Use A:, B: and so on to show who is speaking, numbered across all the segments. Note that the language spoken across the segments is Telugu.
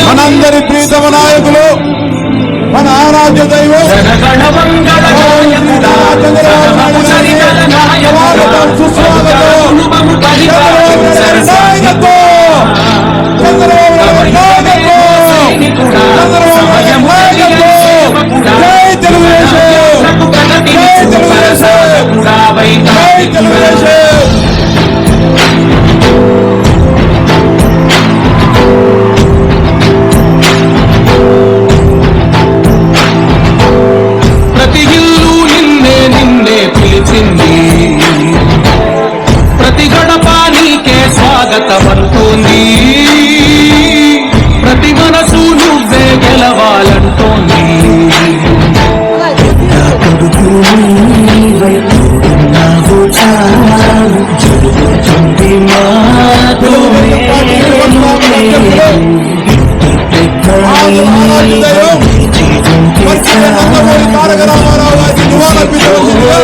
A: మనందరి ప్రీతమ నాయకులు మన ఆరాధ్య దైవం
B: జనగణ
A: ஜெய் தலைவர் తారక రామారావు గారికి నివాళులర్పించవలసిందిగా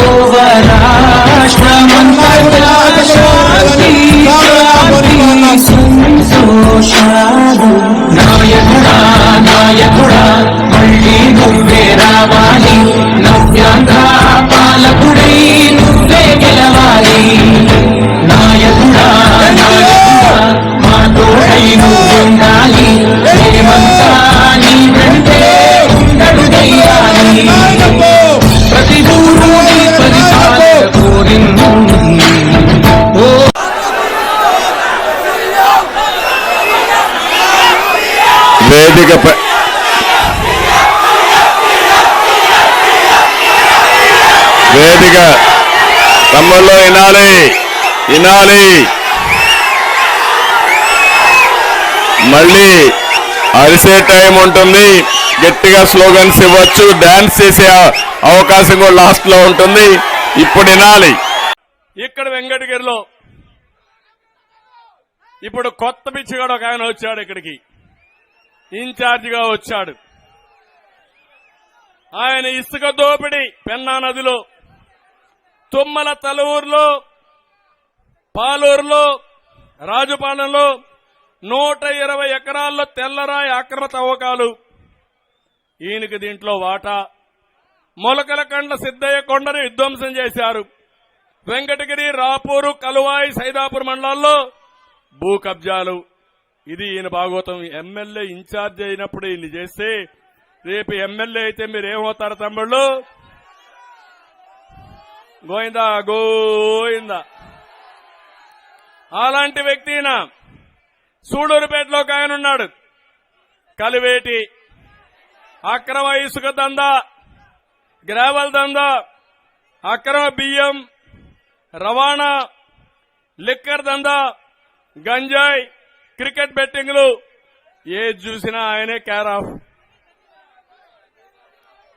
B: నాయకుడా నాయకుడా మళ్ళీ నువ్వే రావా.
C: వేదికపై వేదిక తమ్ముళ్ళు వినాలి వినాలి మళ్ళీ అరిసే టైం ఉంటుంది. గట్టిగా స్లోగన్స్ ఇవ్వచ్చు. డాన్స్ చేసే అవకాశం కూడా లాస్ట్లో ఉంటుంది. ఇప్పుడు వినాలి
D: ఇక్కడ వెంకటగిరిలో ఇప్పుడు కొత్త పిచ్చిగాడు ఒక ఆయన వచ్చాడు ఇక్కడికి. ఇన్ఛార్జిగా వచ్చాడు. ఆయన ఇసుక దోపిడి పెన్నా నదిలో తుమ్మల తలూరులో పాలూరులో రాజుపాలెంలో నూట ఇరవై ఎకరాల్లో తెల్లరాయి అక్రమ తవ్వకాలు. ఈయనకి దీంట్లో వాటా. మొలకల కండ్ల సిద్దయ్య కొండను విధ్వంసం చేశారు. వెంకటగిరి రాపూరు కలువాయి సైదాపూర్ మండలాల్లో భూ కబ్జాలు ఇది ఈయన భాగవతం ఎమ్మెల్యే ఇన్ఛార్జ్ అయినప్పుడు ఈయన చేస్తే రేపు ఎమ్మెల్యే అయితే మీరు ఏమవుతారు తమ్ముళ్ళు? గోయిందా? గోయిందా? అలాంటి వ్యక్తిన సూడూరుపేటలో ఒక ఆయన ఉన్నాడు. కలివేటి. అక్రమ ఇసుక దందా. గ్రావల్ దందా. అక్రమ బియ్యం. రవాణా. లిక్కర్ దందా. గంజాయి. క్రికెట్ బెట్టింగ్లు ఏది చూసినా ఆయనే కేర్ ఆఫ్.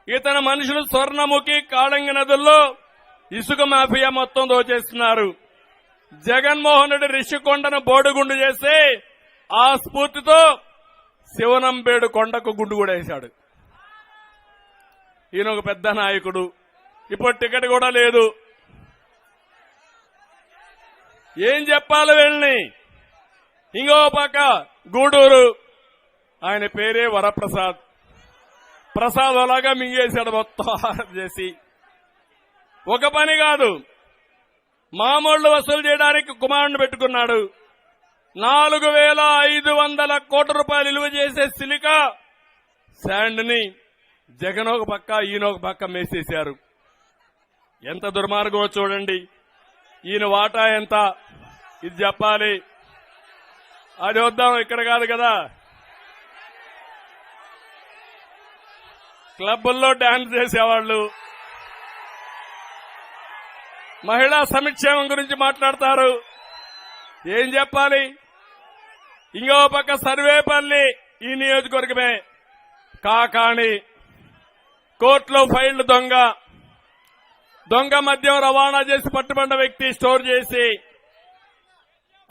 D: ఇతని మనుషులు స్వర్ణముఖి కాళంగి నదుల్లో ఇసుక మాఫియా మొత్తం దోచేస్తున్నారు. జగన్మోహన్ రెడ్డి రిషికొండను బోడుగుండు చేస్తే ఆ స్ఫూర్తితో శివనంబేడు కొండకు గుండు కూడా వేశాడు. ఈయన ఒక పెద్ద నాయకుడు. ఇప్పుడు టికెట్ కూడా లేదు. ఏం చెప్పాలి వీళ్ళని? ఇంకో పక్క గూడూరు. ఆయన పేరే వరప్రసాద్. ప్రసాద్ అలాగా మింగేశాడు మొత్తం చేసి ఒక పని కాదు. మామూళ్ళు వసూలు చేయడానికి కుమారుని పెట్టుకున్నాడు. నాలుగు వేల ఐదు వందల కోట్ల రూపాయలు విలువ చేసే సిలికా శాండ్ని జగన్ ఒక పక్క ఈయన ఒక పక్క మేసేశారు. ఎంత దుర్మార్గమో చూడండి. ఈయన వాటా ఎంత? ఇది చెప్పాలి. అది వద్దాం ఇక్కడ కాదు కదా. క్లబ్బుల్లో డాన్స్ చేసేవాళ్ళు. మహిళా సంక్షేమం గురించి మాట్లాడతారు. ఏం చెప్పాలి? ఇంకో పక్క సర్వేపల్లి ఈ నియోజకవర్గమే. కాకాణి కోర్టులో ఫైళ్ళు దొంగ. దొంగ మద్యం రవాణా చేసి పట్టుబడిన వ్యక్తి స్టోర్ చేసి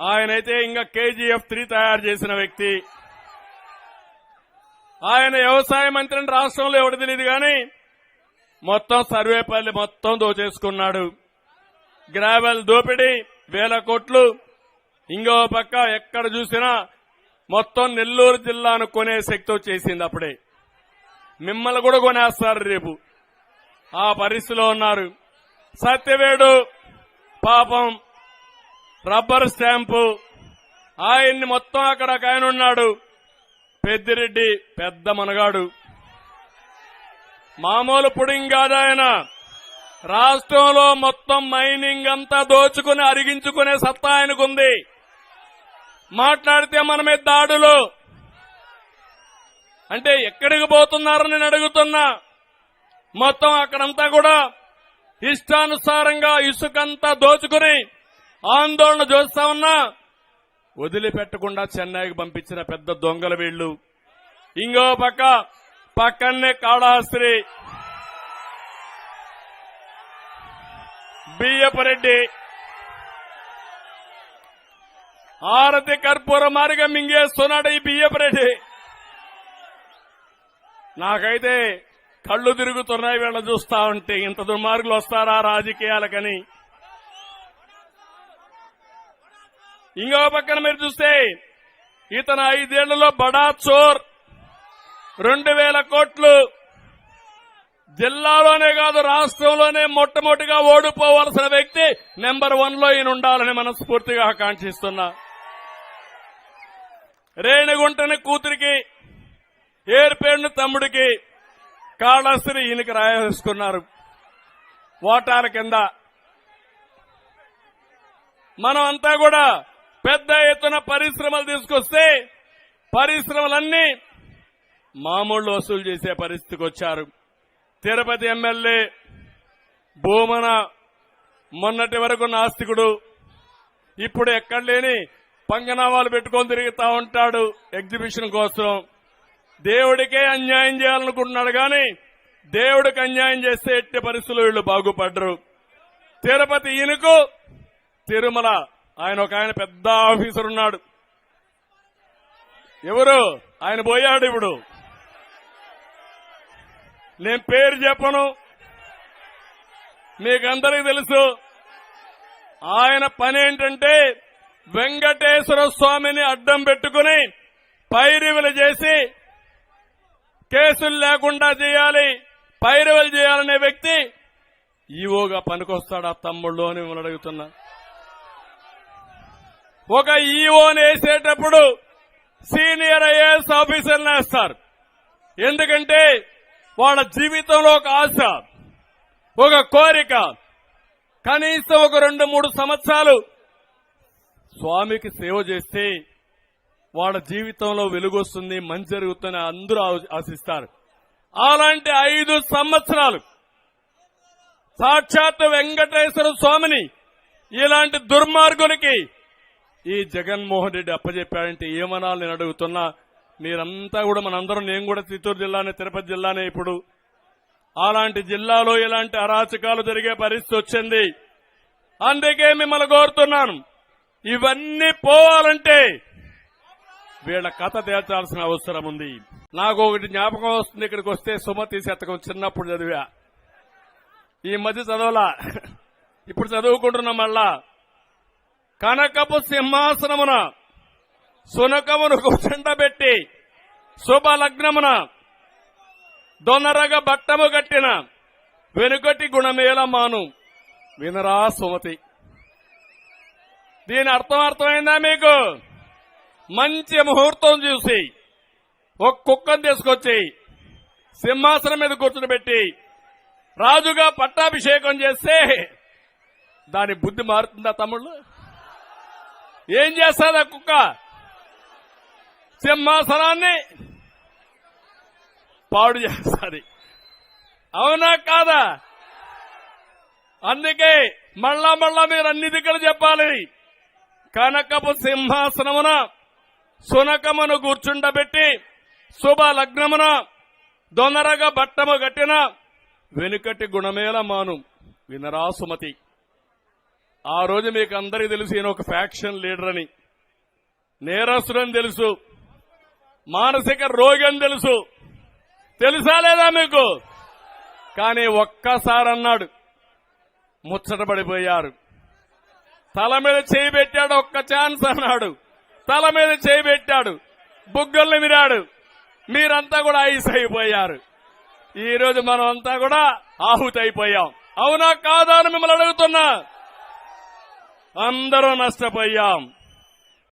D: ఆయనైతే ఇంకా కేజీఎఫ్ త్రీ తయారు చేసిన వ్యక్తి. ఆయన వ్యవసాయ మంత్రిని రాష్ట్రంలో ఎవడు తెలియదు కానీ మొత్తం సర్వేపల్లి మొత్తం దోచేసుకున్నాడు. గ్రావెల్ దోపిడీ వేల కోట్లు ఇంకో పక్క ఎక్కడ చూసినా మొత్తం నెల్లూరు జిల్లాను కొనే శక్తి వచ్చేసింది అప్పుడే. మిమ్మల్ని కూడా కొనేస్తారు రేపు. ఆ పరిస్థితిలో ఉన్నారు. సత్యవేడు పాపం రబ్బర్ స్టాంపు. ఆయన్ని మొత్తం అక్కడ ఒక ఆయన ఉన్నాడు. పెద్దిరెడ్డి పెద్ద మనగాడు. మామూలు పుడింగ్ కాదాయన ఆయన. రాష్ట్రంలో మొత్తం మైనింగ్ అంతా దోచుకుని అరిగించుకునే సత్తా ఆయనకుంది. మాట్లాడితే మన దాడులు. అంటే ఎక్కడికి పోతున్నారని నేను అడుగుతున్నా. మొత్తం అక్కడంతా కూడా ఇష్టానుసారంగా ఇసుకంతా దోచుకుని ఆందోళన చూస్తా ఉన్నా వదిలిపెట్టకుండా చెన్నైకి పంపించిన పెద్ద దొంగల వీళ్ళు ఇంకో పక్క పక్కనే కాళహస్త్రి బియ్యపరెడ్డి. ఆరతి కర్పూర మార్గం మింగేస్తున్నాడు ఈ బియ్యపరెడ్డి. నాకైతే కళ్ళు తిరుగుతున్నాయి వీళ్ళ చూస్తా ఉంటే ఇంత దుర్మార్గులు వస్తారా రాజకీయాలకని. ఇంకో పక్కన మీరు చూస్తే ఇతను ఐదేళ్ళలో బడా చోర్. రెండు వేల కోట్లు. జిల్లాలోనే కాదు రాష్ట్రంలోనే మొట్టమొదటిగా ఓడిపోవలసిన వ్యక్తి నెంబర్ వన్లో ఈయన ఉండాలని మనస్ఫూర్తిగా ఆకాంక్షిస్తున్నా. రేణిగుంటని కూతురికి ఏర్పేరుని తమ్ముడికి కాళహస్తిని ఈయనకి రాయేసుకున్నారు. ఓటాల కింద. మనం అంతా కూడా పెద్ద ఎత్తున పరిశ్రమలు తీసుకొస్తే పరిశ్రమలన్నీ మామూలు వసూలు చేసే పరిస్థితికి వచ్చారు. తిరుపతి ఎమ్మెల్యే భూమన మొన్నటి వరకు నాస్తికుడు ఇప్పుడు ఎక్కడ లేని పంగనామాలు పెట్టుకొని తిరుగుతా ఉంటాడు ఎగ్జిబిషన్ కోసం. దేవుడికే అన్యాయం చేయాలనుకుంటున్నాడు కానీ దేవుడికి అన్యాయం చేస్తే ఎట్టి పరిస్థితులు వీళ్ళు బాగుపడ్డరు తిరుపతి ఈయనకు తిరుమల ఆయన ఒక ఆయన పెద్ద ఆఫీసర్ ఉన్నాడు. ఎవరు? ఆయన పోయాడు ఇప్పుడు. నేను పేరు చెప్పను. మీకందరికీ తెలుసు. ఆయన పని ఏంటంటే వెంకటేశ్వర స్వామిని అడ్డం పెట్టుకుని పైరివలు చేసి కేసులు లేకుండా చేయాలి పైరవలు చేయాలనే వ్యక్తి ఈవోగా పనికొస్తాడు ఆ తమ్ముళ్ళు అని మిమ్మల్ని అడుగుతున్నా. ఒక ఈఓని వేసేటప్పుడు సీనియర్ ఐఏఎస్ ఆఫీసర్ వేస్తారు ఎందుకంటే వాళ్ళ జీవితంలో ఒక ఆశ ఒక కోరిక. కనీసం ఒక రెండు మూడు సంవత్సరాలు స్వామికి సేవ చేస్తే వాళ్ళ జీవితంలో వెలుగొస్తుంది మంచి జరుగుతుందని అందరూ ఆశిస్తారు. అలాంటి ఐదు సంవత్సరాలు సాక్షాత్ వెంకటేశ్వర స్వామిని ఇలాంటి దుర్మార్గునికి ఈ జగన్మోహన్ రెడ్డి అప్పచెప్పాడంటే ఏమనాలి నేను అడుగుతున్నా. మీరంతా కూడా మనందరం నేను కూడా చిత్తూరు జిల్లానే తిరుపతి జిల్లానే ఇప్పుడు. అలాంటి జిల్లాలో ఇలాంటి అరాచకాలు జరిగే పరిస్థితి వచ్చింది. అందుకే మిమ్మల్ని కోరుతున్నాను. ఇవన్నీ పోవాలంటే వీళ్ళ కథ తేల్చాల్సిన అవసరం ఉంది. నాకు ఒకటి జ్ఞాపకం వస్తుంది ఇక్కడికి వస్తే సుమతి శతకం చిన్నప్పుడు చదివా. ఈ మధ్య చదవలా. ఇప్పుడు చదువుకుంటున్నాం మళ్ళా. కనకపు సింహాసనమున సునకమును కూర్చుండబెట్టి శుభ లగ్నమున దొనరగ బట్టము కట్టిన వెనుకటి గుణమేల మాను వినరా సుమతి. దీని అర్థం అర్థమైందా మీకు? మంచి ముహూర్తం చూసి ఒక కుక్కను తీసుకొచ్చి సింహాసనం మీద కూర్చుని రాజుగా పట్టాభిషేకం చేస్తే దాని బుద్ధి మారుతుందా తమ్ముళ్ళు? ఏం చేస్తాదా కుక్క? సింహాసనాన్ని పాడు చేస్తుంది. అవునా కాదా? అందుకే మళ్ళా మళ్ళా మీరు అన్ని దిక్కులు చెప్పాలి. కనకపు సింహాసనమున సునకమును కూర్చుండబెట్టి శుభ లగ్నమున దొందరగా బట్టము గట్టిన వెనుకటి గుణమేల మాను వినరాసుమతి ఆ రోజు మీకు అందరికీ తెలుసు ఈయన ఒక ఫ్యాక్షన్ లీడర్ అని. నేరస్తుడని తెలుసు. మానసిక రోగి అని తెలుసు. తెలుసా లేదా మీకు? కానీ ఒక్కసారి అన్నాడు. ముచ్చటపడిపోయారు తల మీద చేయి పెట్టాడు ఒక్క ఛాన్స్ అన్నాడు. తల మీద చేయి పెట్టాడు. బుగ్గల్ని విరాడు మీరంతా కూడా ఐస్ అయిపోయారు. ఈరోజు మనం అంతా కూడా ఆహుతి అయిపోయాం అవునా కాదా అని మిమ్మల్ని అడుగుతున్నా. అందరూ నష్టపోయాం.